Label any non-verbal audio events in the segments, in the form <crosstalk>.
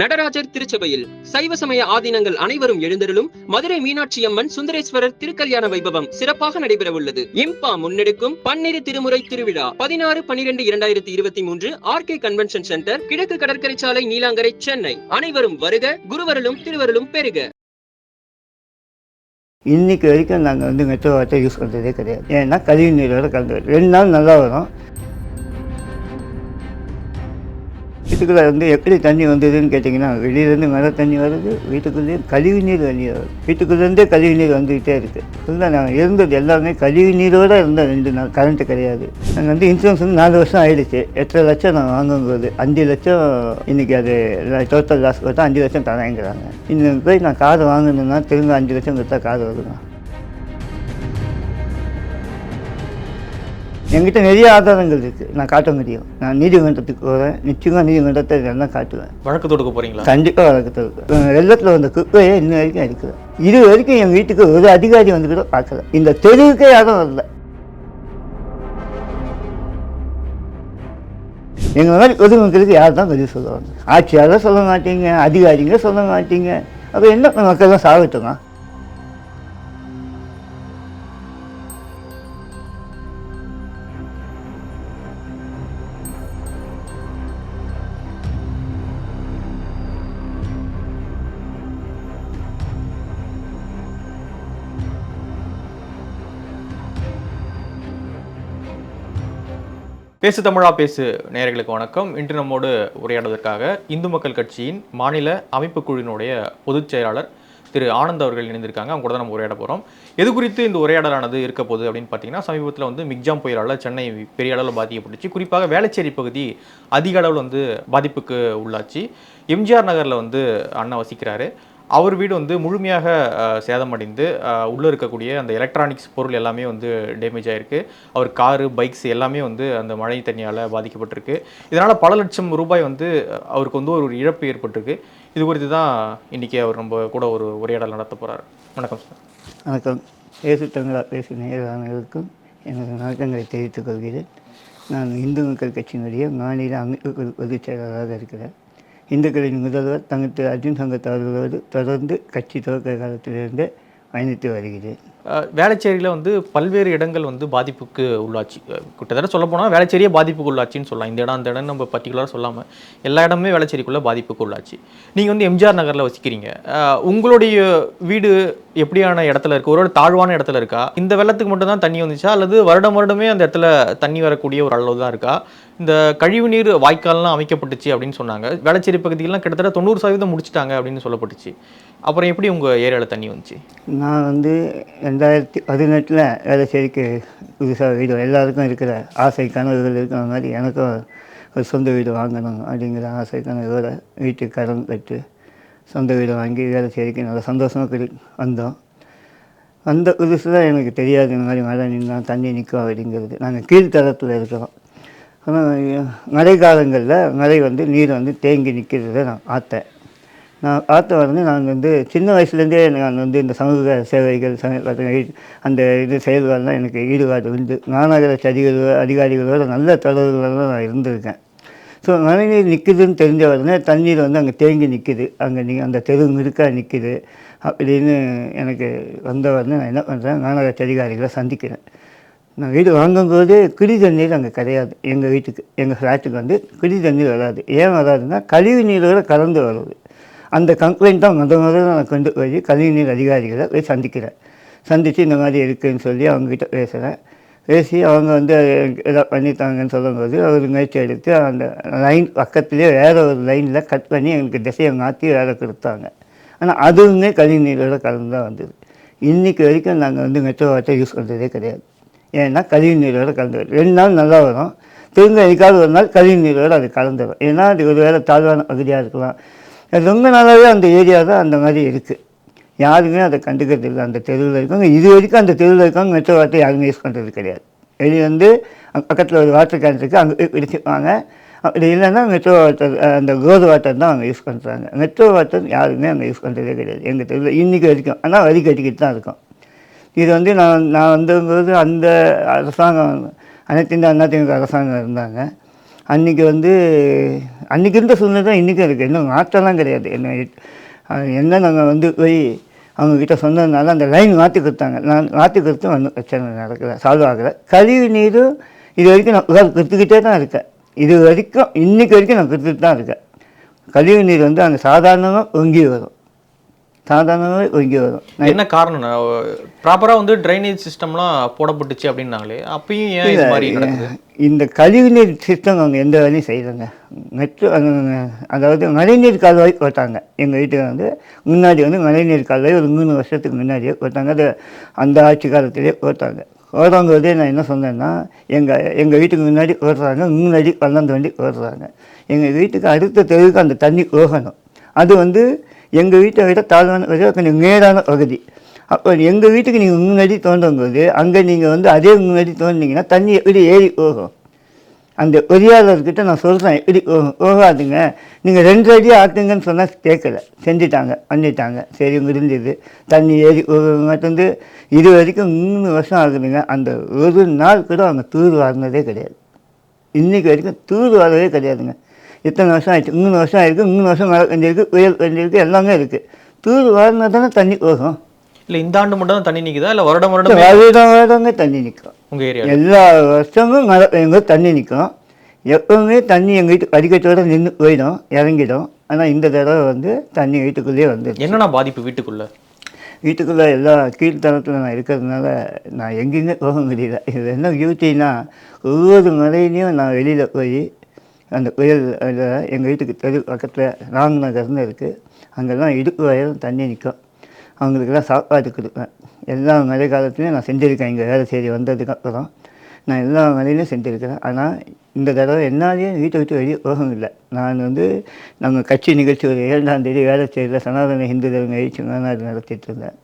நடராஜர் திருச்சபையில் சைவ சமய ஆதீனங்கள் அனைவரும் எழுந்தருளும் மதுரை மீனாட்சி அம்மன் சுந்தரேஸ்வரர் திருக்கல்யாண வைபவம் சிறப்பாக நடைபெற உள்ளது இம்பா முன்னெடுக்கும் பன்னிரு திருமுறை திருவிழா பதினாறு பனிரெண்டு இரண்டாயிரத்தி இருபத்தி மூன்று ஆர்கே கன்வென்ஷன் சென்டர் கிழக்கு கடற்கரை சாலை நீலாங்கரை சென்னை. அனைவரும் வருக குருவருளும் திருவருளும் பெருக. இன்னைக்கு வரைக்கும் நாங்கள் வந்து மெத்த வார்த்தை யூஸ் பண்ணுறதே கிடையாது. ஏன்னா கழிவு நீரோட கலந்து ரெண்டு நாள் நல்லா வரும். வீட்டுக்குள்ளே வந்து எப்படி தண்ணி வந்ததுன்னு கேட்டிங்கன்னா வெளியிலேருந்து மழை தண்ணி வருது வீட்டுக்குள்ளேயும் கழிவு நீர் வெளியே வருது. வீட்டுக்குள்ளேருந்தே கழிவு நீர் வந்துக்கிட்டே இருக்குது ஃபுல்லாக நாங்கள் இருந்தது எல்லாமே கழிவு நீரோடு இருந்தால் ரெண்டு நாள் கரண்ட்டு கிடையாது. நாங்கள் வந்து இன்சூரன்ஸ் வந்து நாலு வருஷம் ஆயிடுச்சு. எட்டரை லட்சம் நான் வாங்கும்போது அஞ்சு லட்சம் இன்றைக்கி அது டோட்டல் லாஸ் கொடுத்தா அஞ்சு லட்சம் தரேங்கிறாங்க. இன்னும் போய் நான் கார் வாங்கணுன்னா திரும்ப அஞ்சு லட்சம் கொடுத்தா கார் வருமா? என்கிட்ட நிறைய ஆதாரங்கள் இருக்குது நான் காட்ட முடியும். நான் நீதிமன்றத்துக்கு போகிறேன் நிச்சயமாக நீதிமன்றத்தை இதெல்லாம் காட்டுவேன். வழக்கு தொடுக்க போறீங்களா? கண்டிப்பாக வழக்கத்தில் வெள்ளத்தில் வந்த குப்பையே இன்ன வரைக்கும் இருக்குது இது வரைக்கும் என் வீட்டுக்கு ஒரு அதிகாரி வந்து கூட பார்க்கல. இந்த தெருவுக்கே யாரும் வரல. எங்கள் மாதிரி பொதுமக்களுக்கு யார் தான் பதில் சொல்லுவாங்க? ஆட்சியாளர் சொல்ல மாட்டீங்க அதிகாரிங்க சொல்ல மாட்டீங்க. அப்போ என்ன மக்கள் தான் சாகட்டுமா? பேசு தமிழா பேசு நேர்களுக்கு வணக்கம். இன்று நம்மோடு உரையாடுவதற்காக இந்து மக்கள் கட்சியின் மாநில அமைப்பு குழுவினுடைய பொதுச் செயலாளர் திரு ஆனந்த் அவர்கள் இணைந்திருக்காங்க. அவங்க கூட நம்ம உரையாட போகிறோம் எது குறித்து இந்த உரையாடலானது இருக்க போகுது அப்படின்னு பார்த்தீங்கன்னா சமீபத்தில் வந்து மிக்ஜாம் புயலால் சென்னை பெரிய அளவில் பாதிக்கப்பட்டுச்சு. குறிப்பாக வேளச்சேரி பகுதி அதிக அளவில் வந்து பாதிப்புக்கு உள்ளாச்சு. எம்ஜிஆர் நகரில் வந்து அண்ணா வசிக்கிறாரு. அவர் வீடு வந்து முழுமையாக சேதமடைந்து உள்ளே இருக்கக்கூடிய அந்த எலக்ட்ரானிக்ஸ் பொருள் எல்லாமே வந்து டேமேஜ் ஆகிருக்கு அவர் காரு பைக்ஸ் எல்லாமே வந்து அந்த மழை தண்ணியால் பாதிக்கப்பட்டிருக்கு. இதனால் பல லட்சம் ரூபாய் வந்து அவருக்கு வந்து ஒரு இழப்பு ஏற்பட்டிருக்கு. இது குறித்து தான் இன்றைக்கி அவர் நம்ம கூட ஒரு உரையாடல் நடத்த போகிறார் வணக்கம் சார். வணக்கம். பேசு தமிழா பேசு நேயர்களுக்கும் எனது வணக்கங்களை தெரிவித்துக் கொள்கிறேன். நான் இந்து மக்கள் கட்சியினுடைய மாநில அமைப்பு பொதுச் செயலாளராக இருக்கிறேன். இந்துக்களின் முதல்வர் தங்கத்து அர்ஜுன் சங்கத் அவர்களோடு தொடர்ந்து கட்சி துவக்க காலத்திலிருந்தே பயணித்து வருகிறேன். வேளச்சேரியில் வந்து பல்வேறு இடங்கள் வந்து பாதிப்புக்கு உள்ளாச்சு. கிட்டத்தட்ட சொல்ல போனால் வேளச்சேரியே பாதிப்புக்கு உள்ளாச்சின்னு சொல்லலாம். இந்த இடம் அந்த இடம் நம்ம பர்டிகுலராக சொல்லாமல் எல்லா இடமே வேளச்சேரிக்குள்ளே பாதிப்புக்கு உள்ளாச்சு. நீங்கள் வந்து எம்ஜிஆர் நகரில் வசிக்கிறீங்க. உங்களுடைய வீடு எப்படியான இடத்துல இருக்குது ஒரு தாழ்வான இடத்துல இருக்கா? இந்த வெள்ளத்துக்கு மட்டும்தான் தண்ணி வந்துச்சா? அல்லது வருடம் வருடமே அந்த இடத்துல தண்ணி வரக்கூடிய ஒரு அளவு தான் இருக்கா? இந்த கழிவுநீர் வாய்க்கால்லாம் அமைக்கப்பட்டுச்சு அப்படின்னு சொன்னாங்க. வேளச்சேரி பகுதியெல்லாம் கிட்டத்தட்ட தொண்ணூறு சதவீதம் முடிச்சிட்டாங்க அப்படின்னு சொல்லப்பட்டுச்சு. அப்புறம் எப்படி உங்கள் ஏரியாவில் தண்ணி வந்துச்சு? நான் வந்து ரெண்டாயிரத்தி பதினெட்டில் வேலைச்சேரிக்கு புதுசாக வீடு எல்லாருக்கும் இருக்கிற ஆசை கனவுகள் இருக்கிற மாதிரி எனக்கும் ஒரு சொந்த வீடு வாங்கணும் அப்படிங்கிற ஆசை கனவோட வீட்டுக்கு கடன் கட்டு சொந்த வீடு வாங்கி வேலைச்சேரிக்கு நல்லா சந்தோஷமாக வந்தோம். அந்த புதுசில் எனக்கு தெரியாது இந்த மாதிரி மழை நின்னா தண்ணி நிற்கும் அப்படிங்கிறது. நாங்கள் கீழ்த்தரத்தில் இருக்கிறோம். ஆனால் மழை காலங்களில் மழை வந்து நீர் வந்து தேங்கி நிற்கிறத நான் பார்த்தேன். நான் பார்த்த வந்து நான் வந்து சின்ன வயசுலேருந்தே நான் வந்து இந்த சமூக சேவைகள் அந்த இது செயல்கள்லாம் எனக்கு ஈடுபாடு உண்டு. மாநகர அதிகாரிகள் அதிகாரிகளோட நல்ல தொடர்புகளோட நான் இருந்திருக்கேன். ஸோ மழைநீர் நிற்குதுன்னு தெரிஞ்ச உடனே தண்ணீர் வந்து அங்கே தேங்கி நிற்குது அங்கே நீ அந்த தெரு இருக்கா நிற்குது அப்படின்னு எனக்கு வந்த உடனே நான் என்ன பண்ணுறேன் மாநகர அதிகாரிகளை சந்திக்கிறேன். நான் வீடு வாங்கும்போது குடி தண்ணீர் அங்கே கிடையாது. எங்கள் வீட்டுக்கு எங்கள் ஃப்ளாட்டுக்கு வந்து குடி தண்ணீர் வராது. ஏன் வராதுன்னா கழிவு நீரோட கலந்து வருது அந்த கம்ப்ளைண்ட் தான் முத முதல்ல நான் கொண்டு போய் கழிவுநீர் அதிகாரிகளை போய் சந்திக்கிறேன். சந்தித்து இந்த மாதிரி இருக்குதுன்னு சொல்லி அவங்ககிட்ட பேசுகிறேன் பேசி அவங்க வந்து எதாவது பண்ணித்தாங்கன்னு சொல்லும்போது அவர் முயற்சி எடுத்து அந்த லைன் பக்கத்துலேயே வேறு ஒரு லைனில் கட் பண்ணி எங்களுக்கு திசையை மாற்றி வேலை கொடுத்தாங்க. ஆனால் அதுவுமே கழிவுநீரோட கலந்து தான் வந்தது. இன்றைக்கி வரைக்கும் நாங்கள் வந்து மெட்ரோ வாட்டர் யூஸ் பண்ணுறதே கிடையாது. ஏன்னா கழிவு நீரோட கலந்து வரும். ரெண்டு நாள் நல்லா வரும். திரும்ப என்னைக்காவது ஒரு நாள் கழிவு நீரோடு அது கலந்துடும் ஏன்னா அது ஒரு வேளை தாழ்வான பகுதியாக இருக்கலாம். ரொம்ப நாளாகவே அந்த ஏரியா தான் அந்த மாதிரி இருக்குது யாருமே அதை கண்டுக்கிறது இல்லை. அந்த தெருவில் இருக்காங்க. இது வரைக்கும் அந்த தெருவில் இருக்கவங்க மெட்ரோ வாட்டர் யாருமே யூஸ் பண்ணுறது கிடையாது. வெளியே வந்து பக்கத்தில் ஒரு வாட்டர் கேன் இருக்குது அங்கே போய் பிடிச்சிப்பாங்க அப்படி இல்லைன்னா மெட்ரோ வாட்டர் அந்த கோது வாட்டர் தான் அவங்க யூஸ் பண்ணுறாங்க மெட்ரோ வாட்டர் யாருமே அங்கே யூஸ் பண்ணுறதே கிடையாது. எங்கள் தெருவில் இன்றைக்கி வரைக்கும். ஆனால் வரி கட்டிக்கிட்டு தான் இருக்கும். இது வந்து நான் நான் வந்தபோது அந்த அரசாங்கம் அனைத்து இந்த அதிமுக அரசாங்கம் இருந்தாங்க. அன்றைக்கி வந்து அன்றைக்கி இருந்த சூழ்நிலை தான் இன்றைக்கும் இருக்குது இன்னும் மாற்றம்லாம் கிடையாது. என்ன என்ன நாங்கள் வந்து போய் அவங்கக்கிட்ட சொன்னதுனால அந்த லைன் மாற்றி கொடுத்தாங்க. நான் மாற்றி கொடுத்தும் ஒன்றும் பிரச்சனை நடக்கல சால்வ் ஆகலை. கழிவு நீரும் இது வரைக்கும் நான் உதாரணம் கொடுத்துக்கிட்டே தான் இருக்கேன். இது வரைக்கும் இன்றைக்கி வரைக்கும் நான் கொடுத்துட்டு தான் இருக்கேன். கழிவு நீர் வந்து அந்த சாதாரணமாக ஒங்கி வரும். சாதாரணமாகவே ஒங்கி வரும். என்ன காரணம் ப்ராப்பரா வந்து ட்ரைனேஜ் சிஸ்டம்லாம் போடப்பட்டுச்சு அப்படின்னாங்களே அப்பயும் ஏன் இது மாதிரி இந்த கழிவுநீர் சிஸ்டம் அவங்க எந்த வேலையும் செய்யலைங்க. மெட்ரோ அதாவது மழைநீர் கால்வாய் போட்டாங்க எங்கள் வீட்டுக்கு வந்து முன்னாடி வந்து மழைநீர் கால்வாய் ஒரு மூணு வருஷத்துக்கு முன்னாடியே போட்டாங்க அது அந்த ஆட்சி காலத்திலே போட்டாங்க போடும்போதே நான் என்ன சொன்னேன்னா எங்கள் எங்கள் வீட்டுக்கு முன்னாடி ஓடுறாங்க முன்னாடி பள்ளம் தோண்டி ஓடுறாங்க எங்கள் வீட்டுக்கு அடுத்த தெருவுக்கு அந்த தண்ணி போகணும் அது வந்து எங்கள் வீட்டை விட தாழ்வான பகுதி கொஞ்சம் மேடான பகுதி. அப்போ எங்கள் வீட்டுக்கு நீங்கள் முன்னாடி தோன்றும்போது அங்கே நீங்கள் வந்து அதே முன்னாடி தோண்டினீங்கன்னா தண்ணி எப்படி ஏறி போகும்? அந்த பொறியாளர்கிட்ட நான் சொல்கிறேன் எப்படி போகாதுங்க. நீங்கள் ரெண்டு அடி ஆட்டுங்கன்னு சொன்னால் கேட்கல செஞ்சுட்டாங்க பண்ணிட்டாங்க. சரி முடிஞ்சது. தண்ணி ஏறி வந்து இது வரைக்கும் மூணு வருஷம் ஆகுதுங்க. அந்த ஒரு நாள் கூட அவங்க தூர் வாங்கினதே கிடையாது. இன்றைக்கி வரைக்கும் தூர் வரவே கிடையாதுங்க. இத்தனை வருஷம் ஆயிடுச்சு? மூணு வருஷம் ஆயிருக்கு. மூணு வருஷம் மழை பெஞ்சிருக்கு புயல் பெஞ்சிருக்கு எல்லாமே இருக்குது தூர் வாரினா தானே தண்ணி போகும். இல்ல இந்த ஆண்டு மட்டும் தான் தண்ணி நிக்குதா? இல்ல வருடம் வருடம் வருடம் வருடங்க தண்ணி நிற்கும் உங்க ஏரியா எல்லா வருஷமும் மழை பெய்யும்போது தண்ணி நிற்கும் எப்பவுமே தண்ணி எங்கள் வீட்டு படிக்கட்டோட நின்று போயிடும் இறங்கிடும். ஆனால் இந்த தடவை வந்து தண்ணி வீட்டுக்குள்ளேயே வந்துடுச்சு என்னென்ன பாதிப்பு வீட்டுக்குள்ள? வீட்டுக்குள்ளே எல்லா கீழ்த்தளத்தில் நான் இருக்கிறதுனால நான் எங்கேயுமே போக முடியல. இது என்ன பியூட்டின்னா ஒவ்வொரு மலையிலையும் நான் வெளியில் போய் அந்த புயல் எங்கள் வீட்டுக்கு தெரு பக்கத்தில் ராங் நகர்னு இருக்குது அங்கெல்லாம் இடுப்பு வயலும் தண்ணி நிற்கும் அவங்களுக்கெல்லாம் சாப்பாடு கொடுப்பேன். எல்லா மழை காலத்துலையும் நான் செஞ்சுருக்கேன். இங்கே வேலை செய்தி வந்ததுக்கப்புறம் நான் எல்லா வேலையிலையும் செஞ்சுருக்கிறேன். ஆனால் இந்த தடவை என்னாலேயே வீட்டை விட்டு வெளியே போக இல்லை நான் வந்து நாங்கள் கட்சி நிகழ்ச்சி ஒரு ஏழாம் தேதி வேலை செய்யல. சனாதன இந்து தர்ம நிகழ்ச்சி மாநாடு நடத்திட்டு இருந்தேன்.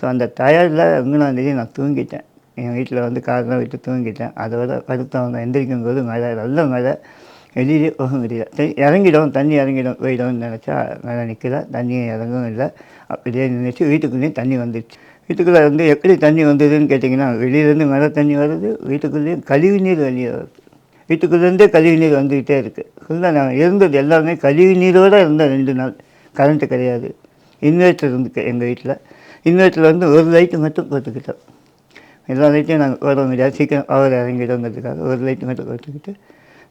ஸோ அந்த டயர்டில் ஒன்றாம் தேதி நான் தூங்கிட்டேன். என் வீட்டில் வந்து காரெலாம் விட்டு தூங்கிட்டேன். அதோட படுத்தவங்க எந்திரிக்கும் போது மழை நல்ல மழை. வெளியிலே போக முடியல இறங்கிடும் தண்ணி இறங்கிடும் போயிடும்னு நினச்சா நல்லா நிற்கல. தண்ணியும் இறங்கவும் இல்லை அப்படியே நினச்சி வீட்டுக்குள்ளேயும் தண்ணி வந்துடுச்சு வீட்டுக்குள்ளே வந்து எப்படி தண்ணி வந்ததுன்னு கேட்டிங்கன்னா வெளியிலேருந்து மழை தண்ணி வருது வீட்டுக்குள்ளேயும் கழிவு நீர் வெளியே வருது. வீட்டுக்குள்ளேருந்தே கழிவு நீர் வந்துக்கிட்டே இருக்குது ஃபுல்லாக நான் இருந்தது எல்லாமே கழிவு நீரோடு இருந்தேன் ரெண்டு நாள். கரண்ட்டு கிடையாது. இன்வெர்ட்டர் இருந்துக்கு எங்கள் வீட்டில். இன்வெர்ட்டர் வந்து ஒரு லைட்டு மட்டும் போட்டுக்கிட்டோம். எல்லா லைட்டையும் நாங்கள் போட முடியாது. சீக்கிரம் பவர் இறங்கிடுங்கிறதுக்காக ஒரு லைட்டு மட்டும் போட்டுக்கிட்டு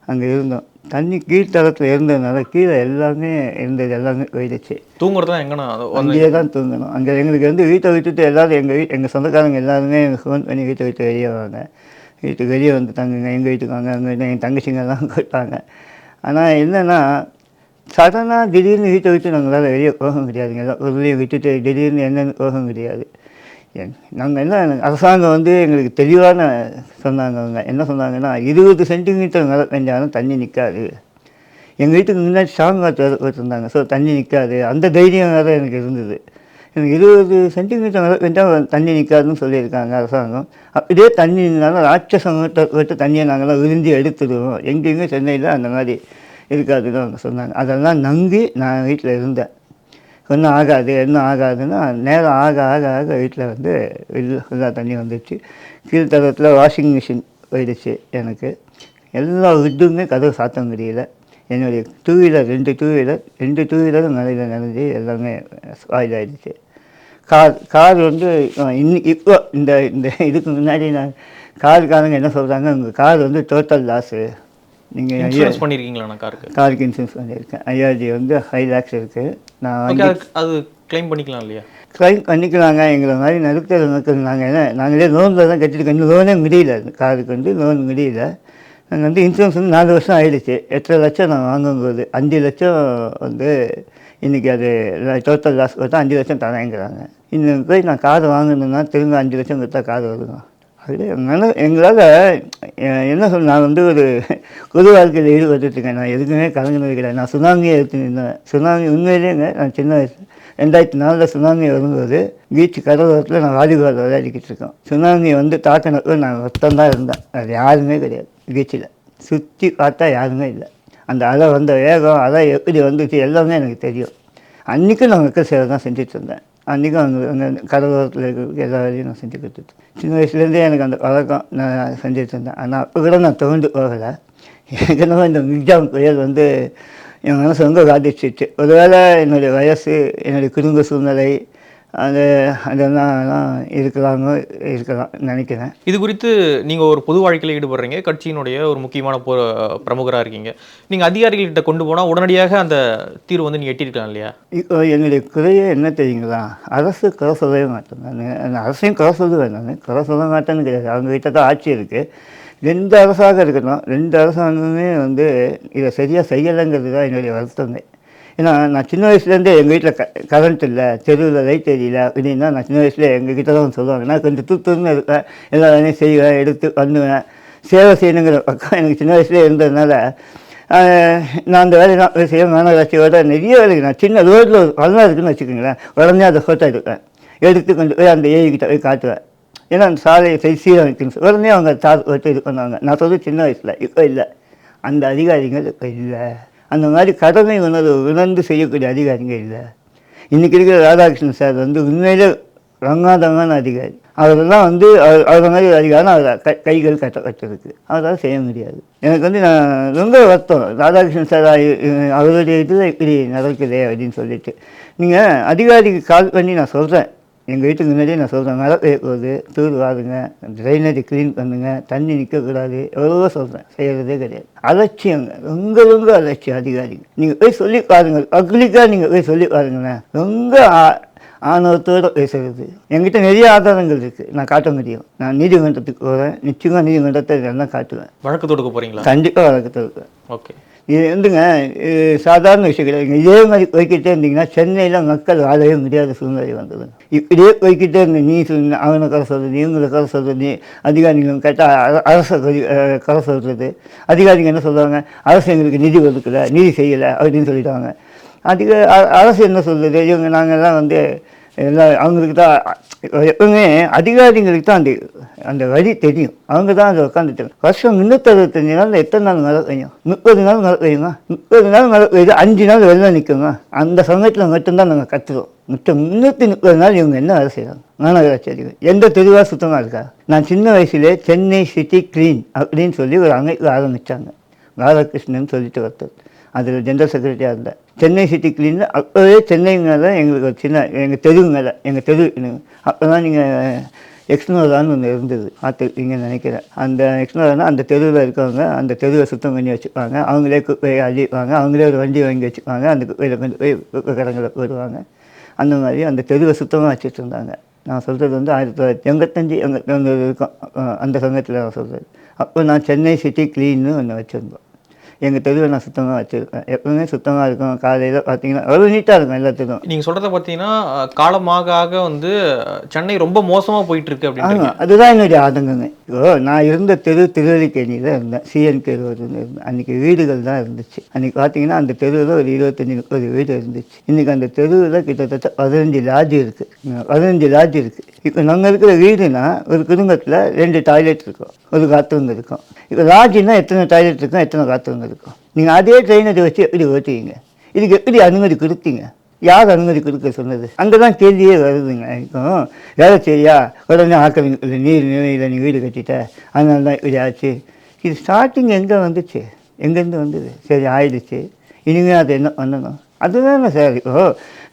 அங்கே இருந்தோம். தண்ணி கீழ்த்தளத்தில் இருந்ததுனால கீழே எல்லாமே இருந்தது எல்லாமே போயிடுச்சு. தூங்குறதுலாம் வந்து அங்கேயே தான் தூங்கணும். அங்கே எங்களுக்கு வந்து வீட்டை விட்டுட்டு எல்லாரும் எங்கள் வீ எங்கள் சொந்தக்காரங்க எல்லாருமே எனக்கு ஃபோன் பண்ணி வீட்டை விட்டு வெளியே வாங்க வீட்டுக்கு வெளியே வந்து தங்குங்க எங்கள் வீட்டுக்கு வாங்க அங்கே என் தங்கச்சிங்கெல்லாம் கொடுத்தாங்க ஆனால் என்னென்னா சடனாக திடீர்னு வீட்டை விட்டு நாங்களால் வெளியே போக முடியாதுங்க. எல்லாம் பொருளையும் விட்டுட்டு திடீர்னு என்னென்னு போக முடியாது. நாங்கள் என்ன அரசாங்கம் வந்து எங்களுக்கு தெளிவான சொன்னாங்க அவங்க என்ன சொன்னாங்கன்னா இருபது சென்டிமீட்டர் மேலே பெஞ்சாலும் தண்ணி நிற்காது எங்கள் வீட்டுக்கு முன்னாடி ஸ்ட்ராங் வாட்டர் வச்சுருந்தாங்க. ஸோ தண்ணி நிற்காது அந்த தைரியம் வேறு எனக்கு இருந்தது. எனக்கு இருபது சென்டிமீட்டர் மேலே பெஞ்சால் தண்ணி நிற்காதுன்னு சொல்லியிருக்காங்க அரசாங்கம். அப்படியே தண்ணி இருந்தாலும் ராட்சசம் விட்டு தண்ணியை நாங்களாம் விரிஞ்சு எடுத்துடுவோம். எங்கேயுமே சென்னையில் அந்த மாதிரி இருக்காதுன்னு அவங்க சொன்னாங்க. அதெல்லாம் நம்பி நான் வீட்டில் இருந்தேன். ஒன்றும் ஆகாது என்ன ஆகாதுன்னா நேரம் ஆக ஆக ஆக வீட்டில் வந்து ஃபுல்லாக தண்ணி வந்துடுச்சு கீழ்த்தரத்தில் வாஷிங் மிஷின் போயிடுச்சு எனக்கு. எல்லா விட்டுமே கதவு சாத்த முடியல. என்னுடைய டூ வீலர் ரெண்டு டூ வீலர் ரெண்டு டூ வீலரும் மழையில் நனைஞ்சு எல்லாமே ஸ்பாயில் கார் கார் வந்து இன்னி இப்போ இந்த இந்த இதுக்கு முன்னாடி நான் காருக்காரங்க என்ன சொல்கிறாங்க உங்கள் கார் வந்து டோட்டல் லாஸு நீங்கள் இன்சூரன்ஸ் பண்ணிருக்கீங்களா காருக்கு? காருக்கு இன்சூரன்ஸ் பண்ணியிருக்கேன் ஐஆர்ஜி வந்து ஃபைவ் லேக்ஸ் இருக்குது நான் அது கிளைம் பண்ணிக்கலாம் இல்லையா? கிளைம் பண்ணிக்கலாங்க எங்களை மாதிரி நடுத்தர மக்கள். நாங்கள் என்ன நாங்களே லோனில் தான் கட்டிட்டு இன்னும் லோனே முடியல. காருக்கு வந்து லோன் முடியல. நாங்கள் வந்து இன்சூரன்ஸ் வந்து நாலு வருஷம் ஆயிடுச்சு. எட்டரை லட்சம் நான் வாங்கும்போது. அஞ்சு லட்சம் வந்து இன்றைக்கி அது டோட்டல் லாஸ் கொடுத்தா அஞ்சு லட்சம் தரேங்கிறாங்க. இன்னும் போய் நான் கார் வாங்கணுன்னா திரும்ப அஞ்சு லட்சம் கொடுத்தா கார் வருங்க அது எங்களால் எங்களால் என்ன சொல்ல நான் வந்து ஒரு பொது வாழ்க்கையில் ஈடுபட்டுருக்கேன் நான் எதுக்குமே கலந்து கிடையாது. நான் சுனாமியை எடுத்துருந்தேன் சுனாமி உண்மையிலேங்க நான் சின்ன வயசு ரெண்டாயிரத்தி நாலில் சுனாமி வரும்போது பீச் கடலோரத்தில் நான் வாலிபால் விளையாடிக்கிட்டு இருக்கோம். சுனாமி வந்து தாக்கினப்போ நான் ஒருத்தன் தான் இருந்தேன். அது யாருமே கிடையாது பீச்சில். சுற்றி பார்த்தா யாருமே இல்லை. அந்த அலை வந்த வேகம் அலை எப்படி வந்துச்சு எல்லாமே எனக்கு தெரியும். அன்றைக்கும் நான் மக்கள் சேவை தான் செஞ்சுட்டு இருந்தேன். அன்றைக்கும் அந்த அங்கே கடலோரத்தில் இருக்கிற எல்லா வேலையும் நான் செஞ்சு கொடுத்துட்டேன் சின்ன வயசுலேருந்தே எனக்கு அந்த பழக்கம் நான் செஞ்சுட்டு இருந்தேன் ஆனால் அப்போ கூட நான் தோண்டு போகலை எனக்கு இந்த மிக்ஜாம் புயல் வந்து என் மனசு ரொம்ப பாதிச்சிச்சு ஒருவேளை என்னுடைய வயசு என்னுடைய குடும்ப சூழ்நிலை அது அதெல்லாம் இருக்கலாங்க இருக்கலாம் நினைக்கிறேன். இது குறித்து நீங்க ஒரு பொது வாழ்க்கையில் ஈடுபடுறீங்க கட்சியினுடைய ஒரு முக்கியமான பொ பிரமுகரா இருக்கீங்க. நீங்க அதிகாரிகள்கிட்ட கொண்டு போனா உடனடியாக அந்த தீர்வு வந்து நீங்க எட்டிருக்கலாம் இல்லையா? இப்போ என்னுடைய குறையே என்ன தெரியுங்களா? அரசு குறை சொல்லவே மாட்டேன் நான் அரசையும் குறை சொல்லுவேன் நான் குறை சொல்ல மாட்டேன்னு கிடையாது. அவங்க கிட்ட தான் ஆட்சி இருக்குது ரெண்டு அரசாக இருக்கட்டும். ரெண்டு அரசாங்கமே வந்து இதை சரியாக செய்யலைங்கிறது தான் என்னுடைய வருத்தமே. ஏன்னா நான் சின்ன வயசுலேருந்தே எங்கள் வீட்டில் க கரண்ட் இல்லை தெருவில் லைட் தெரியல அப்படின்னா நான் சின்ன வயசுல எங்கள் கிட்ட தான் சொல்லுவாங்க. நான் கொஞ்சம் துத்துன்னு இருப்பேன். எல்லா வேலையும் செய்வேன் எடுத்து பண்ணுவேன். சேவை செய்யணுங்கிற பக்கம் எனக்கு சின்ன வயசுலேயே இருந்ததுனால நான் அந்த வேலையெல்லாம் செய்ய மாநகராட்சியோட நிறைய வேலைக்கு நான் சின்ன ரோட்டில் ஒரு பள்ளம் இருக்குன்னு வச்சுக்கோங்களேன். உடனே அதை ஃபோட்டோ எடுப்பேன். எடுத்து கொண்டு போய் அந்த ஏரிக்கிட்ட போய் காட்டுவேன். ஏன்னா அந்த சாலையை சரி சீரமைக்கணும். உடனே அவங்க தார் வச்சு இது பண்ணுவாங்க. நான் சொல்கிறது சின்ன வயசில் இப்போ இல்லை. அந்த அதிகாரிகள் இப்போ இல்லை. அந்த மாதிரி கடமை உணர்வு உணர்ந்து செய்யக்கூடிய அதிகாரிங்க இல்லை. இன்றைக்கி இருக்கிற ராதாகிருஷ்ணன் சார் வந்து உண்மையிலே ரங்காதங்கான அதிகாரி. அவரெல்லாம் வந்து அவர் அவர் மாதிரி அதிகாரம் அவர் கை கைகள் கட்ட கட்டிருக்கு அவரால் செய்ய முடியாது. எனக்கு வந்து நான் ரொம்ப வருத்தம். ராதாகிருஷ்ணன் சார் அவருடைய இதில் இப்படி நடக்குதே அப்படின்னு சொல்லிட்டு. நீங்கள் அதிகாரிக்கு கால் பண்ணி நான் சொல்கிறேன் எங்கள் வீட்டுக்கு முன்னாடியே நான் சொல்கிறேன் மழை பெய்ய போகுது தூர் வாருங்க ட்ரைனேஜ் க்ளீன் பண்ணுங்க தண்ணி நிற்கக்கூடாது எவ்வளவோ சொல்கிறேன் செய்கிறதே கிடையாது. அலட்சியங்க ரொம்ப ரொம்ப அலட்சியம் அதிகாரிங்க. நீங்கள் போய் சொல்லி பாருங்க பப்ளிக்காக நீங்கள் போய் சொல்லி பாருங்களேன். ரொம்ப ஆணவத்தோடு பேசுறது. என்கிட்ட நிறைய ஆதாரங்கள் இருக்குது நான் காட்ட முடியும். நான் நீதிமன்றத்துக்கு போகிறேன் நிச்சயமாக நீதிமன்றத்தை இதெல்லாம் காட்டுவேன். வழக்கு தொடுக்க போறீங்களா? கண்டிப்பாக வழக்கத்தில் இருக்கேன் ஓகே. இது வந்துங்க சாதாரண விஷயம் கிடையாது இதே மாதிரி போய்க்கிட்டே இருந்தீங்கன்னா சென்னையில் மக்கள் வாழவே முடியாத சூழ்நிலை வந்ததுங்க இப்படியே போய்க்கிட்டே இருந்த நீ சொன்ன அவனை கரை சொல்கிறது இவங்களை கரை சொல்கிறது அதிகாரிகளும் கேட்டால் அரசை கரை சொல்கிறது அதிகாரிங்க என்ன சொல்லுவாங்க அரசு எங்களுக்கு நிதி ஒதுக்கலை நிதி செய்யலை அப்படின்னு சொல்லிட்டாங்க. அதிக அரசு என்ன சொல்கிறது இவங்க நாங்கள்லாம் வந்து எல்லாம் அவங்களுக்கு தான் எப்பவுமே அதிகாரிங்களுக்கு தான் அந்த அந்த வழி தெரியும். அவங்க தான் அதை உட்காந்துட்டு வருஷம் முந்நூற்றி அறுபத்தஞ்சு நாள் எத்தனை நாள் மழை பெய்யும்? முப்பது நாள் மழை பெய்யுமா? முப்பது நாள் மழை பெய்யுது அஞ்சு நாள் வெளில நிற்குங்க அந்த சமயத்தில் மட்டும்தான் நாங்கள் கற்றுறோம் மிச்சம் முந்நூற்றி முப்பது நாள் இவங்க என்ன வேலை செய்கிறாங்க மாநகராட்சி அதிகாரி எந்த தெருவாக சுத்தமாக இருக்கா? நான் சின்ன வயசுலே சென்னை சிட்டி க்ளீன் அப்படின்னு சொல்லி ஒரு அமைப்பு ஆரம்பித்தாங்க பாலகிருஷ்ணன் சொல்லிட்டு ஒருத்தர். அதில் ஜென்ரல் செக்ரட்டரியாக இருந்தேன் சென்னை சிட்டி கிளீனில் அப்போவே சென்னை மேலே எங்களுக்கு ஒரு சின்ன எங்கள் தெரு மேலே எங்கள் தெரு அப்போ தான் நீங்கள் எக்ஸ்னோரான்னு ஒன்று இருந்தது. பார்த்துருப்பீங்கன்னு நினைக்கிறேன் அந்த எக்ஸ்னோரானா அந்த தெருவில் இருக்கவங்க அந்த தெருவை சுத்தம் பண்ணி வச்சுப்பாங்க அவங்களே குப்பையை அழிப்பாங்க அவங்களே ஒரு வண்டி வாங்கி வச்சுப்பாங்க அந்த குப்பையில் கொண்டு போய் குப்பை கடங்களை போடுவாங்க. அந்த மாதிரி அந்த தெருவை சுத்தமாக வச்சுட்டு இருந்தாங்க. நான் சொல்கிறது வந்து ஆயிரத்தி தொள்ளாயிரத்தி எண்பத்தஞ்சு எண்பத்தி இருக்கும் அந்த சமயத்தில் நான் சொல்கிறது அப்போ நான் சென்னை சிட்டி க்ளீன்னு ஒன்று வச்சுருந்தோம். எங்கள் தெருவை நான் சுத்தமாக வச்சுருப்பேன் எப்பவுமே சுத்தமாக இருக்கும். காலையில் பார்த்தீங்கன்னா அவ்வளோ நீட்டாக இருக்கும் எல்லாத்துக்கும். நீங்க சொல்றத பார்த்தீங்கன்னா காலமாக ஆக வந்து சென்னை ரொம்ப மோசமா போயிட்டு இருக்கு ஆமாம் அதுதான் என்னுடைய ஆதங்கங்க. இப்போ நான் இருந்த தெரு திருவல்லிக்கேணியில் இருந்தேன். சிஎன் தெரு இருந்தேன். அன்றைக்கி வீடுகள் தான் இருந்துச்சு. அன்றைக்கி பார்த்தீங்கன்னா அந்த தெருவில் ஒரு இருபத்தஞ்சி முப்பது வீடு இருந்துச்சு. இன்றைக்கி அந்த தெருவில் கிட்டத்தட்ட பதினஞ்சு லாட்ஜ் இருக்குது பதினஞ்சு லாட்ஜ் இருக்குது இப்போ நாங்கள் இருக்கிற வீடுனா ஒரு குடும்பத்தில் ரெண்டு டாய்லெட் இருக்கும். ஒரு பாத்ரூம் இருக்கும். இப்போ லாட்ஜுனா எத்தனை டாய்லெட் இருக்கும் எத்தனை பாத்ரூம் இருக்கும் நீங்கள் அதே ட்ரெயினை வச்சு எப்படி ஓட்டுவீங்க. இதுக்கு எப்படி அனுமதி கொடுத்தீங்க. யார் அனுமதி கொடுக்க சொன்னது? அங்கே தான் கேள்வியே வருதுங்க. எனக்கும் வேலை சரியா உடனே ஆக்கிரமிப்பு நீர் நிலையில் நீ வீடு கட்டிட்ட. அதனால தான் இப்படி ஆச்சு. இது ஸ்டார்டிங் எங்கே வந்துச்சு? எங்கேருந்து வந்தது? சரி ஆயிடுச்சு. இனிமேல் அதை என்ன பண்ணணும்? அதுதானே சார். இப்போ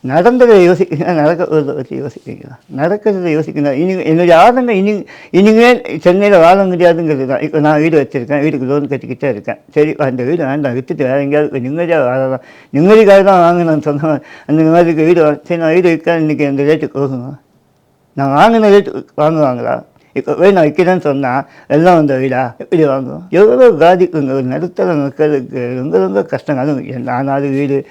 நடந்ததை யோசிக்கணும் நடக்கிறத போகிறத பற்றி யோசிக்கிறீங்களா? நடக்கிறத யோசிக்கணும் இனி என்னுடைய ஆதங்க இனி இனிமேல் சென்னையில் வாழ முடியாதுங்கிறது தான். இப்போ நான் வீடு வச்சுருக்கேன். வீட்டுக்கு லோன் கட்டிக்கிட்டே இருக்கேன். சரி அந்த வீடு வேண்டாம். விற்றுட்டு வேறு எங்கேயாவது நிம்மதியாக வாழலாம். நிம்மதிக்காக தான் வாங்கினேன்னு சொன்னேன் அந்த மாதிரி வீடு வா- சரி நான் வீடு விற்க இன்றைக்கி அந்த ரேட்டுக்கு போகுமா? நான் வாங்கின ரேட்டு வாங்குவாங்களா? இப்போ போய் நான் விற்கிறேன்னு சொன்னால் எல்லாம் வந்த வீடா? எப்படி வாங்குவோம்? எவ்வளோ பாதிக்குங்க ஒரு நடுத்தர மக்களுக்கு ரொம்ப ரொம்ப கஷ்டங்க. அதுவும் நானாவது வீடு.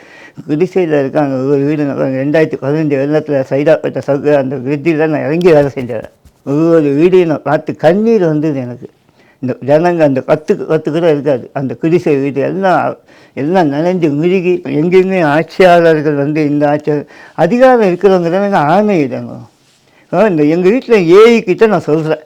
குடிசையில் இருக்காங்க. ஒரு வீடு ரெண்டாயிரத்தி பதினஞ்சு வெள்ளத்தில் சைதாப்பேட்டை சவுக்கு அந்த விருத்தியில் நான் இறங்கி வேலை செஞ்சேன். ஒவ்வொரு வீடையும் நான் பார்த்து கண்ணீர் வந்தது எனக்கு. இந்த ஜனங்க அந்த பத்துக்கு கற்று கூட இருக்காது. அந்த குடிசை வீடு எல்லாம் எல்லாம் நனைஞ்சு முழுகி எங்கேயுமே ஆட்சியாளர்கள் வந்து இந்த ஆட்சியாளர் அதிகாரம் இருக்கிறவங்க தானே ஆணை இந்த எங்கள் வீட்டில் ஏஐ கிட்ட நான் சொல்கிறேன்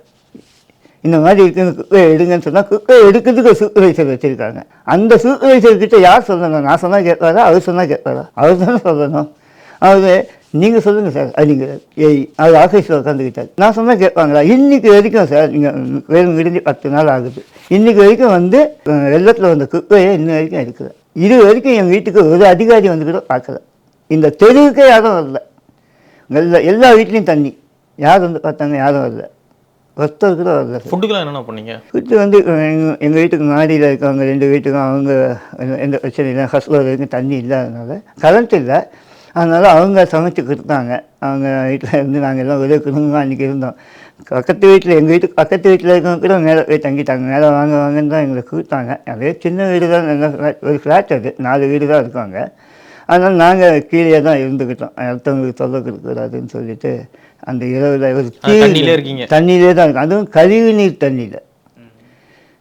இந்த மாதிரி இருக்குன்னு குப்பை எடுங்கன்னு சொன்னால் குப்பை எடுக்கிறதுக்கு ஒரு சூப்பர்வைசர் வச்சுருக்காங்க. அந்த சூப்பர்வைசர் கிட்ட யார் சொல்லணும்? நான் சொன்னால் கேட்பாரா? அவர் சொன்னால் கேட்பாரா? அவர் தானே சொல்லணும். அவர் நீங்கள் சொல்லுங்கள் சார். அப்படிங்கிறார் ஏய் அவர் ஆஃபீஸில் உட்காந்துக்கிட்டார் நான் சொன்னால் கேட்பாங்களா? இன்றைக்கு வரைக்கும் சார் நீங்கள் வேறு முடிஞ்சு பத்து நாள் ஆகுது. இன்றைக்கி வரைக்கும் வந்து வெள்ளத்தில் வந்த குப்பையே இன்ன வரைக்கும் இருக்குது இது வரைக்கும் என் வீட்டுக்கு ஒரு அதிகாரி வந்து கூட பார்க்கல. இந்த தெருவுக்கே யாரும் வரல. எல்லா எல்லா வீட்லேயும் தண்ணி. யார் வந்து பார்த்தாங்க? யாரும் வரல. ஒருத்தர் கூட வரல சார் ஃபுட்டுக்கெல்லாம் என்னென்ன பண்ணீங்க? வீட்டு வந்து எங்கள் எங்கள் வீட்டுக்கு மாடியில் இருக்கவங்க ரெண்டு வீட்டுக்கும் அவங்க எந்த- பிரச்சனையும் இல்லை வரைக்கும் தண்ணி இல்லாதனால கரண்ட் இல்லை. அதனால் அவங்க சமைச்சு கொடுத்தாங்க. அவங்க வீட்டில் இருந்து நாங்கள் எல்லாம் ஒரே குடும்பமாக அன்றைக்கி இருந்தோம். பக்கத்து வீட்டில் எங்கள் வீட்டுக்கு பக்கத்து வீட்டில் இருக்கவங்க கூட மேலே போய் தங்கிட்டாங்க. மேலே வாங்க வாங்கன்னு தான் எங்களை கூப்பிட்டாங்க அதே சின்ன வீடு தான் நல்ல ஒரு ஃப்ளாட் அது. நாலு வீடு தான் இருக்காங்க. அதனால் நாங்கள் கீழே தான் இருந்துக்கிட்டோம் அடுத்தவங்களுக்கு தொல்லை கொடுக்கக்கூடாதுன்னு சொல்லிட்டு அந்த இரவில் ஒரு தண்ணியிலே இருக்கீங்க. தண்ணியிலே தான் இருக்கும் அதுவும் கழிவு நீர் தண்ணியில்.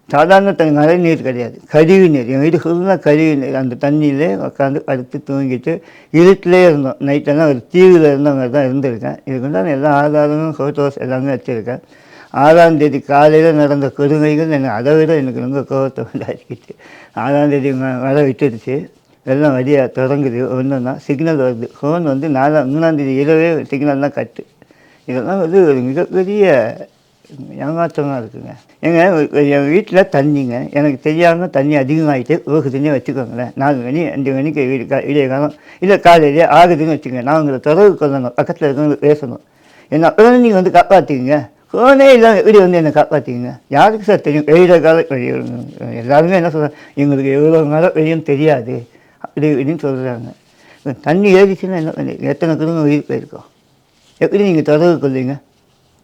சாதாரண தண்ணி மழை நீர் கிடையாது. கழிவு நீர். எங்கள் வீட்டு ஃபுல்லாக கழிவு நீர். அந்த தண்ணியிலே உட்காந்து படுத்து தூங்கிட்டு இருட்டிலே இருந்தோம். நைட்டெல்லாம் ஒரு தீவில் இருந்தவங்க தான் இருந்திருக்கேன். இதுக்கு உண்டான எல்லா ஆதாரமும் ஃபோட்டோஸ் எல்லாமே வச்சுருக்கேன். ஆறாம் தேதி காலையில் நடந்த கொடுமைகள் எனக்கு அதை விட எனக்கு ரொம்ப கோபத்தை உண்டாக்கிச்சு ஆறாம் தேதி மழை விட்டுடுச்சு. எல்லாம் வழியாக தொடங்குது. ஒன்றுன்னா சிக்னல் வருது. ஃபோன் வந்து நாலாம் மூணாம் தேதி இரவே சிக்னல்லாம் கட்டு. இதெல்லாம் வந்து ஒரு மிகப்பெரிய ஏமாற்றமாக இருக்குங்க. ஏங்க என் வீட்டில் தண்ணிங்க. எனக்கு தெரியாமல் தண்ணி அதிகமாகிட்டு ஒரு தண்ணியை வச்சுக்கோங்களேன். நாலு மணி அஞ்சு மணிக்கு வீடு கா விடிய காலம் இல்லை காலையிலே ஆகுதுன்னு வச்சுக்கோங்க. நான் உங்களை தொடர்பு கொள்ளணும். பக்கத்தில் இருக்கவங்க பேசணும். என்ன அப்புறம் நீங்கள் வந்து காப்பாற்றிக்கங்க ஃபோனே இல்லாமல் எப்படி வந்து என்னை காப்பாற்றிக்கங்க யாருக்கு சார் தெரியும்? வெளியில கால வெளிய எல்லாருமே என்ன சொல்கிறாங்க எங்களுக்கு எவ்வளோ நாளாக வெளியும் தெரியாது. அப்படி இப்படின்னு சொல்கிறாங்க தண்ணி ஏறிச்சுன்னா என்ன பண்ணி எத்தனை குடும்பம் உயிர் போயிருக்கோம்? எப்படி நீங்கள் தொடர்பு கொள்வீங்க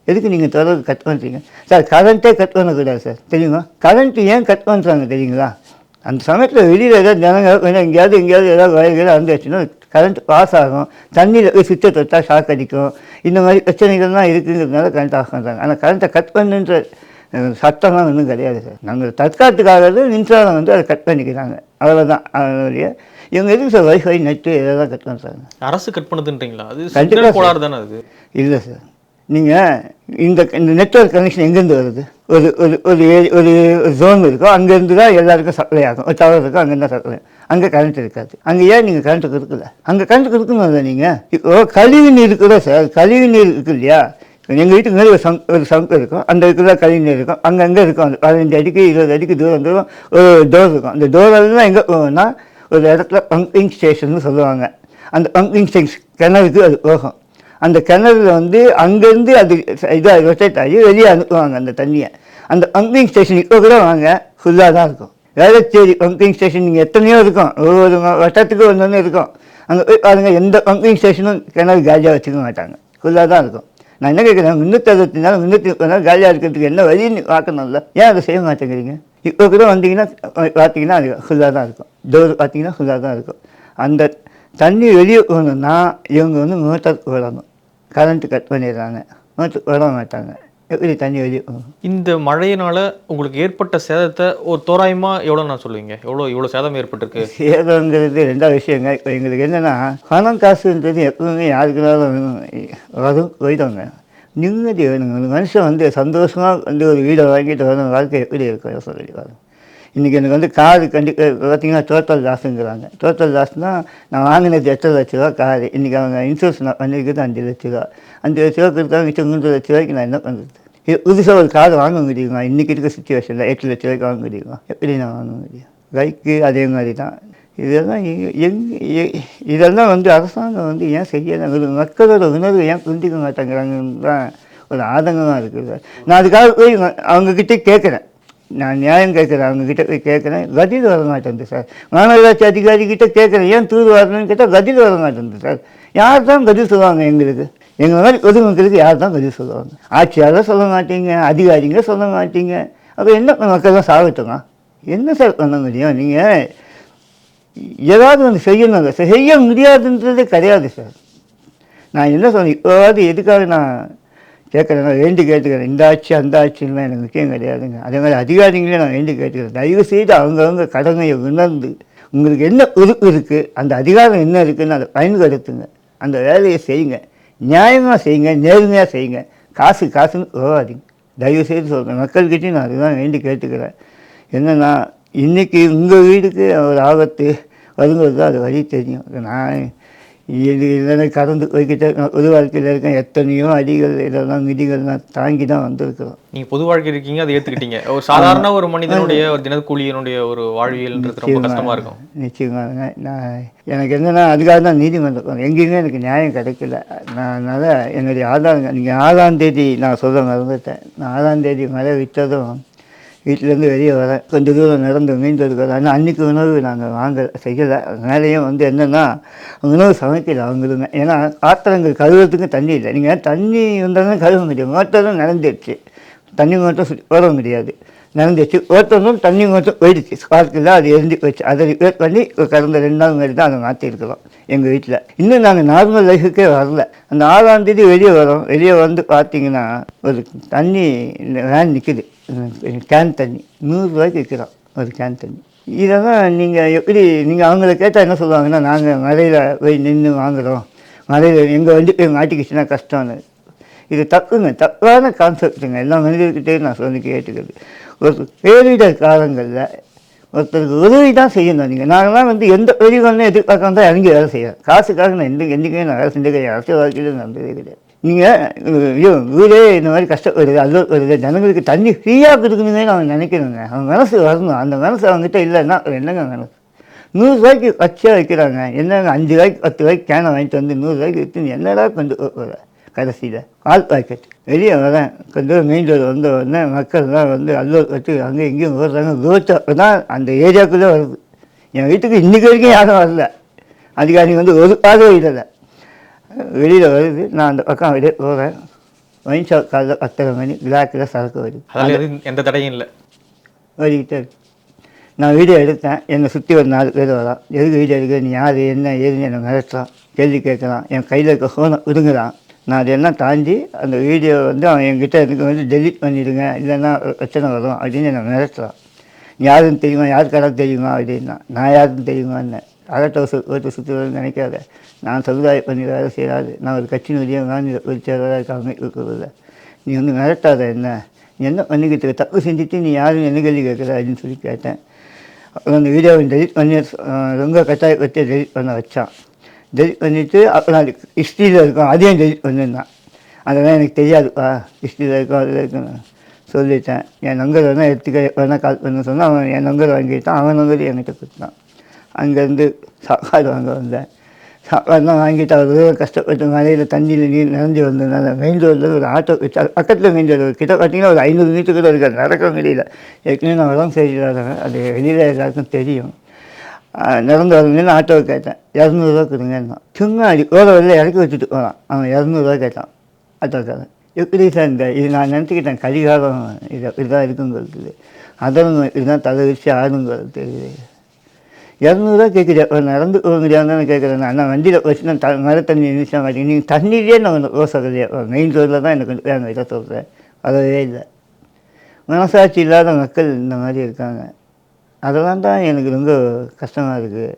எதுக்கு நீங்கள் தொடர்பு கட் பண்ணுறீங்க சார் கரண்ட்டே கட் பண்ணக்கூடாது சார். தெரியுமா? கரண்ட்டு ஏன் கட் பண்ணுறாங்க தெரியுங்களா? அந்த சமயத்தில் வெளியில் ஏதாவது ஜனங்க கொஞ்சம் எங்கேயாவது எங்கேயாவது ஏதாவது வயல்கள் வந்துச்சுன்னா கரண்ட் பாஸ் ஆகும். தண்ணியில் போய் சுவிட்சை தொட்டா ஷாக் அடிக்கும். இந்த மாதிரி பிரச்சனைகள்லாம் இருக்குங்கிறதுனால கரண்ட் ஆஃப் பண்ணுறாங்க ஆனால் கரண்ட்டை கட் பண்ணுன்ற சட்டம்லாம் ஒன்றும் கிடையாது சார். நாங்கள் தற்காத்துக்காக மின்சாரம் வந்து அதை கட் பண்ணிக்கிறாங்க. அவ்வளோதான் அதனுடைய இவங்க எதுக்கு சார் வைஃபை நெட்டு இதெல்லாம் கட் பண்ணுறாங்க அரசு கட் பண்ணுதுன்றீங்களா? அது கண்டிப்பா சிக்னல் சார். கோளாறு தானே அது? இல்லை சார். நீங்கள் இந்த இந்த நெட்வொர்க் கனெக்ஷன் எங்கேருந்து வருது? ஒரு ஒரு ஒரு ஏரி- ஒரு ஜோன் இருக்கும் அங்கேருந்து தான் எல்லாருக்கும் சப்ளை ஆகும். ஒரு டவர் இருக்கும் அங்கேருந்து தான் சப்ளை அங்கே கரண்ட் இருக்காது. அங்கே ஏன் நீங்கள் கரண்ட் கொடுக்கல? அங்கே கரண்ட் கொடுக்கணும்ல நீங்கள் இப்போ கழிவு நீர் கூட சார் கழிவு நீர் இருக்கு இல்லையா? எங்கள் வீட்டுக்கு மேலே ஒரு சங்க் ஒரு சங்க் இருக்கும். அந்த இதுக்குள்ள கழிவு நீர் இருக்கும். அங்கங்கே இருக்கும். அந்த பதினஞ்சு அடிக்கு இருபது அடிக்கு தூரம் தூரம் ஒரு டோர் இருக்கும். அந்த டோரெல்லாம் எங்கே போகும்னா ஒரு இடத்துல பம்பிங் ஸ்டேஷன் சொல்லுவாங்க. அந்த பம்பிங் ஸ்டேஷன் கிணறுக்கு அது போகும். அந்த கிணறுல வந்து அங்கேருந்து அது இதாக ரொட்டேட் ஆகி வெளியே அனுப்புவாங்க அந்த தண்ணியை. அந்த பம்பிங் ஸ்டேஷன் இப்போ கூட வாங்க ஃபுல்லாக தான் இருக்கும். வேளச்சேரி பம்பிங் ஸ்டேஷன் நீங்கள் எத்தனையோ இருக்கும். ஒரு ஒரு வருஷத்துக்கு ஒன்று ஒன்று இருக்கும். அங்கே போய் பாருங்கள் எந்த பம்பிங் ஸ்டேஷனும் கிணறு காலியாக வச்சுக்க மாட்டாங்க. ஃபுல்லாக தான் இருக்கும். நான் என்ன கேட்குறேன் முந்நூற்றி அறுபத்தி நாள் முந்நூற்றி முப்பது நாள் காலியாக இருக்கிறதுக்கு என்ன வழின்னு பார்க்கணும்ல? ஏன் அதை செய்ய மாட்டேங்கிறீங்க? இப்போ கூட வந்தீங்கன்னா பார்த்தீங்கன்னா அது ஃபுல்லாக தான் இருக்கும். டோர் பார்த்தீங்கன்னா ஃபுல்லாக தான் இருக்கும். அந்த தண்ணி வெளியே போகணுன்னா இவங்க வந்து மோட்டார் விடணும் கரண்ட்டு கட் பண்ணிடுறாங்க. மோட்டர் விட மாட்டாங்க. எப்படி தண்ணி வெளியே போகும் இந்த மழையினால உங்களுக்கு ஏற்பட்ட சேதத்தை ஒரு தோராயமா எவ்வளவு நான் சொல்லுவீங்க? எவ்வளவு இவ்வளவு சேதம் ஏற்பட்டிருக்கு? சேதங்கிறது ரெண்டாவது விஷயங்க. இப்போ எங்களுக்கு என்னென்னா பணம் காசுன்றது எப்பவுமே யாருக்குனாலும் வரும். போயிடுவாங்க நிம்மதி வேணுங்க. மனுஷன் வந்து சந்தோஷமாக வந்து ஒரு வீடை வாங்கிட்டு வரும் வாழ்க்கை எப்படி இருக்கும் சொல்லி பாருங்க. இன்றைக்கி எனக்கு வந்து காரு கண்டி பார்த்தீங்கன்னா டோட்டல் லாஸுங்கிறாங்க டோட்டல் லாஸ்னால் நான் வாங்கினது எட்டு லட்ச ரூபா காரு. இன்றைக்கி அவங்க இன்சூரன்ஸ் நான் பண்ணியிருக்கிறது அஞ்சு லட்ச ரூபா. அஞ்சு லட்ச ரூபா கொடுத்தாங்க மிச்சம் மூன்று லட்ச ரூபாய்க்கு நான் என்ன பண்ணுறது இது புதுசாக ஒரு கார் வாங்க முடியுமா? இன்றைக்கி இருக்க சுச்சுவேஷனில் எட்டு லட்ச ரூபாய்க்கு வாங்க முடியுமா? எப்படி நான் வாங்க முடியும்? பைக்கு அதே மாதிரி தான். இதெல்லாம் எங் இதெல்லாம் வந்து அரசாங்கம் வந்து ஏன் செய்யலை? மக்களோட உணர்வு ஏன் புரிஞ்சிக்க மாட்டேங்கிறாங்கன்னு தான் ஒரு ஆதங்கமாக இருக்குது. நான் அதுக்காக போய் அவங்கக்கிட்ட கேட்குறேன். நான் நியாயம் கேட்குறேன் அவங்கக்கிட்ட போய் கேட்குறேன். கதில் வர மாட்டேங்குது சார். மாநகராட்சி அதிகாரிக்கிட்ட கேட்குறேன் ஏன் தூர் வரணும்னு கேட்டால் கதில் வர மாட்டேங்குது சார். யார் தான் கதில் சொல்லுவாங்க எங்களுக்கு? எங்கள் மாதிரி பொதுமக்களுக்கு யார் தான் கதில் சொல்லுவாங்க? ஆட்சியாளர் சொல்ல மாட்டீங்க அதிகாரிங்க சொல்ல மாட்டீங்க. அப்போ என்ன மக்கள் தான் சாகட்டுமா? என்ன சார் பண்ண முடியும்? நீங்கள் ஏதாவது வந்து செய்யணுங்க. செய்ய முடியாதுன்றதே கிடையாது சார். நான் என்ன சொன்னேன் இப்போவாது எதுக்காக நான் கேட்குறேன் வேண்டி கேட்டுக்கிறேன். இந்த ஆட்சி அந்த ஆட்சின்லாம் எனக்கு முக்கியம் கிடையாதுங்க. அதே மாதிரி அதிகாரிங்களே நான் வேண்டி கேட்டுக்கிறேன். தயவு செய்து அவங்கவுங்க கடமையை உணர்ந்து உங்களுக்கு என்ன உறுப்பு இருக்குது அந்த அதிகாரம் என்ன இருக்குதுன்னு அதை பயன்படுத்துங்க. அந்த வேலையை செய்யுங்க. நியாயமாக செய்யுங்க நேர்மையாக செய்யுங்க. காசு காசுன்னு உதவாதீங்க. தயவு செய்து சொல்கிறேன் மக்கள்கிட்டையும் நான் அதுதான் வேண்டி கேட்டுக்கிறேன். என்னென்னா இன்றைக்கி உங்கள் வீட்டுக்கு ஒரு ஆபத்து தான் அது வழி தெரியும். நான் இது இதனை கடந்து போய்கிட்டே. பொது வாழ்க்கையில் இருக்க எத்தனையோ அடிகள் இதெல்லாம் விதிகள்லாம் தாங்கி தான் வந்திருக்கிறோம். நீங்க பொது வாழ்க்கை இருக்கீங்க அதை ஏத்துக்கிட்டீங்க. ஒரு சாதாரண ஒரு மனிதனுடைய ஒரு தினக்கூலியினுடைய ஒரு வாழ்வியல்ன்றது ரொம்ப இருக்கும். நிச்சயமாங்க நான் எனக்கு என்னென்னா அதுக்காக தான் நீதிமன்றம். எங்கேயுமே எனக்கு நியாயம் கிடைக்கல. நான் அதனால் என்னுடைய ஆதாரங்க நீங்கள் ஆறாம் தேதி நான் சொல்ல மறந்துட்டேன். நான் ஆறாம் தேதி மழை விட்டதும் வீட்டிலேருந்து வெளியே வரேன் கொஞ்சம் தூரம் நடந்து மீண்டு ஆனால் அன்றைக்கி உணவு நாங்கள் வாங்கலை செய்யலை. மேலேயும் வந்து என்னென்னா உணவு சமைக்கல அவங்களுமே. ஏன்னா ஆத்திரங்கள் கழுவுறதுக்கு தண்ணி இல்லை. நீங்கள் தண்ணி இருந்தாலும் கழுவ முடியும் மோட்டரும் நடந்துடுச்சு தண்ணி மோட்டர் சுற்றி ஓட முடியாது. நடந்துச்சு ஒருத்தரும் தண்ணி மட்டும் போயிடுச்சு. ஸ்பார்க்கில் அது எரிஞ்சு போச்சு. அதை ரிப்பேர் பண்ணி கடந்த ரெண்டு நாள் மாதிரி தான் அதை மாற்றிருக்கிறோம் எங்கள் வீட்டில் இன்னும் நாங்கள் நார்மல் லைஃபுக்கே வரல. அந்த ஆறாம் தேதி வெளியே வரோம். வெளியே வந்து பார்த்தீங்கன்னா ஒரு தண்ணி வேன் நிற்குது கேன் தண்ணி. நூறுரூவாய்க்கு விற்கிறோம் ஒரு கேன் தண்ணி. இதெல்லாம் நீங்கள் எப்படி நீங்கள் அவங்கள கேட்டால் என்ன சொல்லுவாங்கன்னா நாங்கள் மலையில் போய் நின்று வாங்குகிறோம் மலையில் எங்கள் வண்டி போய் மாட்டிக்கிச்சுன்னா கஷ்டம்னு இது தப்புங்க. தப்பான கான்செப்ட்டுங்க எல்லா மனிதர்கிட்டையும் நான் சொல்லி கேட்டுக்கிறது. ஒரு பேரிடர் காலங்களில் ஒருத்தருக்கு உதவி தான் செய்யணும். நீங்கள் நாங்களாம் வந்து எந்த உதவிகளும் எதிர்பார்க்காம தான் இறங்கி வேலை செய்யறோம். காசுக்காக நான் எந்த என்றைக்குமே நான் வேலை செஞ்ச கிடையாது. அரசியல் வாழ்க்கையில் நடந்தது கிடையாது. நீங்கள் ஐயோ வீடே இந்த மாதிரி கஷ்டப்படுது அது வருது ஜனங்களுக்கு தண்ணி ஃப்ரீயாக கொடுக்கணுமே அவங்க நினைக்கணுங்க அவன் மனசு வரணும். அந்த மனசு அவங்ககிட்ட இல்லைன்னா என்னங்க மனசு? நூறுரூவாய்க்கு வச்சா வைக்கிறாங்க. என்னங்க அஞ்சு ரூபாய்க்கு பத்து ரூபாய்க்கு கேனை வாங்கிட்டு வந்து நூறுரூவாய்க்கு விற்று என்னடா கொண்டு போகிற கடைசியில் பால் பாக்கெட். வெளியே வரேன். கொஞ்சம் மெயின் ரோடு வந்த உடனே மக்கள்லாம் வந்து அல்லூர் வச்சு அங்கே இங்கேயும் ஓடுறாங்க ரோட்டை தான் அந்த ஏரியாக்குள்ளே வருது. என் வீட்டுக்கு இன்றைக்கி வரைக்கும் யாரும் வரல. அதிகாரி வந்து ஒரு பார்வை இல்லை வெளியில் வருது. நான் அந்த பக்கம் வெளியே போகிறேன் ஒயின் ஷாப் காலையில் பத்தரை மணி பிளாக்கில் சரக்கு வருது. எந்த தடையும் இல்லை. ஓடிக்கிட்டே இருக்கு. நான் வீடியோ எடுத்தேன். என்னை சுற்றி ஒரு நாலு பேர் வரான். எதுக்கு வீடியோ எடுக்கிற? நீ யார்? என்ன ஏதுன்னு என்னை மிரட்டுறான். கேள்வி கேட்குறான். என் கையில் இருக்க ஃபோனை விடுங்குறான் நான் அதெல்லாம் தாண்டி அந்த வீடியோ வந்து அவன் என்கிட்ட எனக்கு வந்து டெலிட் பண்ணிடுங்க இல்லைன்னா பிரச்சனை வரும் அப்படின்னு என்னை மிரட்டுறான். யாருன்னு தெரியுமா? யார் கடை தெரியுமா அப்படின்னா நான் யாருன்னு தெரியுமான்னு. அகட்ட ஓட்டு சுற்றுவது நினைக்காத. நான் சமுதாய பண்ணி வேலை செய்யாது நான் ஒரு கட்சியினுடைய வழியாக மாநில பொதுச்செயலாளராக இருக்க அமைப்பு நீ வந்து மிரட்டாத என்ன? நீ என்ன பண்ணிக்கிட்டு இருக்க? தப்பு செஞ்சுட்டு நீ யாரும் என்ன கேள்வி கேட்குற அப்படின்னு சொல்லி கேட்டேன். அந்த வீடியோவை டெலிட் பண்ணி ரொம்ப கட்டாயப்படுத்தி டெலிட் பண்ண வச்சான். ஜட்ஜ் பண்ணிவிட்டு அப்புறம் அது ஹிஸ்ட்ரியில் இருக்கும் அதையும் ஜட்ஜ் பண்ணியிருந்தான் அதெல்லாம் எனக்கு தெரியாதுப்பா ஹிஸ்ட்ரியில் இருக்கும் அதில் இருக்குன்னு சொல்லிட்டேன். என் நம்பர் வேணால் எடுத்துக்க வேணால் கால் பண்ண சொன்னால் அவன் என் நம்பர் வாங்கிட்டான். அவன் நம்பர் என்கிட்ட கொடுத்தான். அங்கேருந்து சாப்பாடு வாங்க வந்தேன். சாப்பாடுலாம் வாங்கிட்டு அவர் கஷ்டப்பட்டு மலையில் தண்ணியில் நீர் நிறைஞ்சு வந்ததுனால மெயின் ரோட்டில் ஒரு ஆட்டோ வச்சு பக்கத்தில் மெயின் ரோடு கிட்ட பார்த்தீங்கன்னா ஒரு ஐநூறு மீட்டருக்கு கூட இருக்காது. நடக்க முடியல. ஏற்கனவே நான் உடம்பு சரியில்லாதவன் அது வெளியில் எல்லாருக்கும் தெரியும். நடந்து வரணும்னு ஆட்டோவை கேட்டேன் இரநூறுவா கொடுங்கன்னா சும்மா அடி ஓர வழியில் இறக்கி வச்சுட்டு போகிறான் அவன் இரநூறுவா கேட்டான் ஆட்டோக்காரன் எப்படி சார் இந்த இது நான் நினச்சிக்கிட்டேன் கடிகாரம் இது இப்படிதான் இருக்குங்கிறது அதன் இதுதான் தலை வச்சு ஆடுங்கிறது தெரியுது இரநூறுவா கேட்குது ஒரு நடந்து போக முடியாதுன்னு கேட்குறேன் நான் வண்டியில் வச்சு நான் த மழை தண்ணி நினைச்சா மாட்டேங்க நீங்கள் தண்ணியிலே நான் ஒன்று ரோஸ் ஒரு மெயின் ரோட்டில் தான் எனக்கு வேணும் இதை சொல்கிறேன் வரவே இல்லை மனசாட்சி இல்லாத மக்கள் இந்த மாதிரி இருக்காங்க அதெல்லாம் தான் எனக்கு ரொம்ப கஷ்டமாக இருக்குது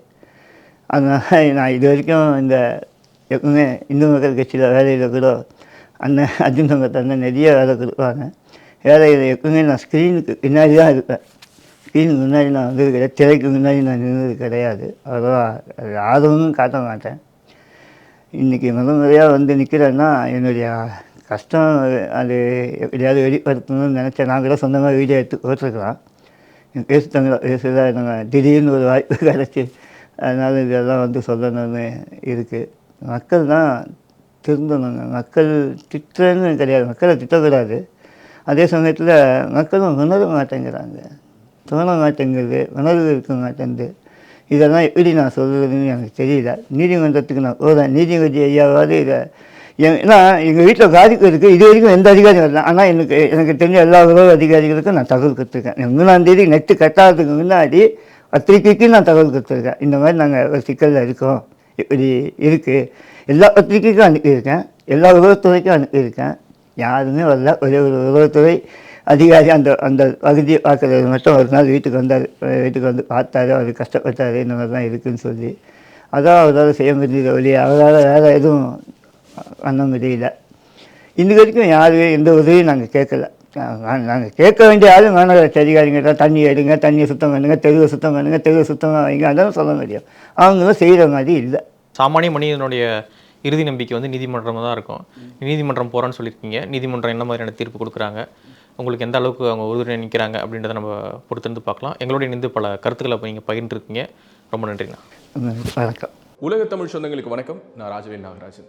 அதனால் <laughs> நான் இது வரைக்கும் இந்த எப்பவுமே இந்து மக்கள் கட்சியில் வேலையில் கூட அண்ணன் அர்ஜுன் சங்கத்தை அண்ணன் நிறைய வேலை கொடுப்பாங்க. வேலையில் எப்பவுமே நான் ஸ்க்ரீனுக்கு பின்னாடி தான் இருப்பேன். ஸ்க்ரீனுக்கு முன்னாடி நான் வந்தது கிடையாது. திரைக்கு முன்னாடி நான் நின்றது கிடையாது. அவ்வளோவா அது ஆர்வமும் காட்ட மாட்டேன். இன்றைக்கி முதல் முறையாக வந்து நிற்கிறேன்னா என்னுடைய கஷ்டம் அது எப்படியாவது வெளிப்படுத்தணும்னு நினச்சேன். நான் கூட சொந்தமாக வீடியோ எடுத்து போட்டிருக்கலாம். பேசு தமிழ் நாங்கள் திடீர்னு ஒரு வாய்ப்பு <laughs> கிடச்சி அதனால் இதெல்லாம் வந்து சொல்லணும்னு இருக்குது மக்கள் தான் திருந்தணுங்க. மக்கள் திட்டுறன்னு கிடையாது. மக்களை திட்டக்கூடாது. அதே சமயத்தில் மக்களும் உணர மாட்டேங்கிறாங்க. தோண மாட்டேங்குது உணர்வு இருக்க மாட்டேங்குது. இதெல்லாம் எப்படி நான் சொல்கிறதுன்னு எனக்கு தெரியல. நீதிமன்றத்துக்கு நான் போகிறேன் நீதிபதி ஐயாவது இதை ஏன்னா எங்கள் வீட்டில் காதிக்கு இருக்குது இது வரைக்கும் எந்த அதிகாரியும் இல்லை. ஆனால் எனக்கு எனக்கு தெரிஞ்ச எல்லா உறவு அதிகாரிகளுக்கும் நான் தகவல் கொடுத்துருக்கேன். மூணாந்தேதி நெட்டு கட்டாததுக்கு முன்னாடி பத்திரிக்கைக்கும் நான் தகவல் கொடுத்துருக்கேன். இந்த மாதிரி நாங்கள் ஒரு சிக்கலில் இருக்கோம். இப்படி இருக்குது எல்லா பத்திரிகைக்கும் அனுப்பியிருக்கேன். எல்லா உறவுத்துறைக்கும் அனுப்பியிருக்கேன். யாருமே வரல. ஒரே ஒரு உறவுத்துறை அதிகாரி அந்த அந்த பகுதியை பார்க்குறது மட்டும் ஒரு நாள் வீட்டுக்கு வந்தார் வீட்டுக்கு வந்து பார்த்தாரு. அவர் கஷ்டப்பட்டார். இந்த மாதிரி தான் இருக்குன்னு சொல்லி. அதான் அவரால் செய்ய முடியல ஒழிய அவரால் வேறு எதுவும் பண்ண முடியல இன்னி வரைக்கும் யாருமே எந்த உதவியும் நாங்கள் கேட்கல. நாங்கள் கேட்க வேண்டிய ஆளு மாநகராட்சி அதிகாரிங்கிட்ட தண்ணி எடுங்க தண்ணியை சுத்தம் பண்ணுங்க தெருவை சுத்தம் பண்ணுங்க தெருவை சுத்தமாக வைங்க அதான் சொல்ல முடியும் அவங்களும் செய்கிற மாதிரி இல்லை. சாமானிய மனிதனுடைய இறுதி நம்பிக்கை வந்து நீதிமன்றம் தான் இருக்கும். நீதிமன்றம் போகிறேன்னு சொல்லியிருக்கீங்க. நீதிமன்றம் என்ன மாதிரியான தீர்ப்பு கொடுக்குறாங்க? உங்களுக்கு எந்த அளவுக்கு அவங்க உறுதுணை நிற்கிறாங்க அப்படின்றத நம்ம பொறுத்திருந்து பார்க்கலாம். எங்களோட இணைந்து பல கருத்துக்களை நீங்கள் பகிர்ந்துருக்கீங்க. ரொம்ப நன்றிண்ணா வணக்கம். உலக தமிழ் சொந்தங்களுக்கு வணக்கம். நான் ராஜவேல் நாகராஜன்.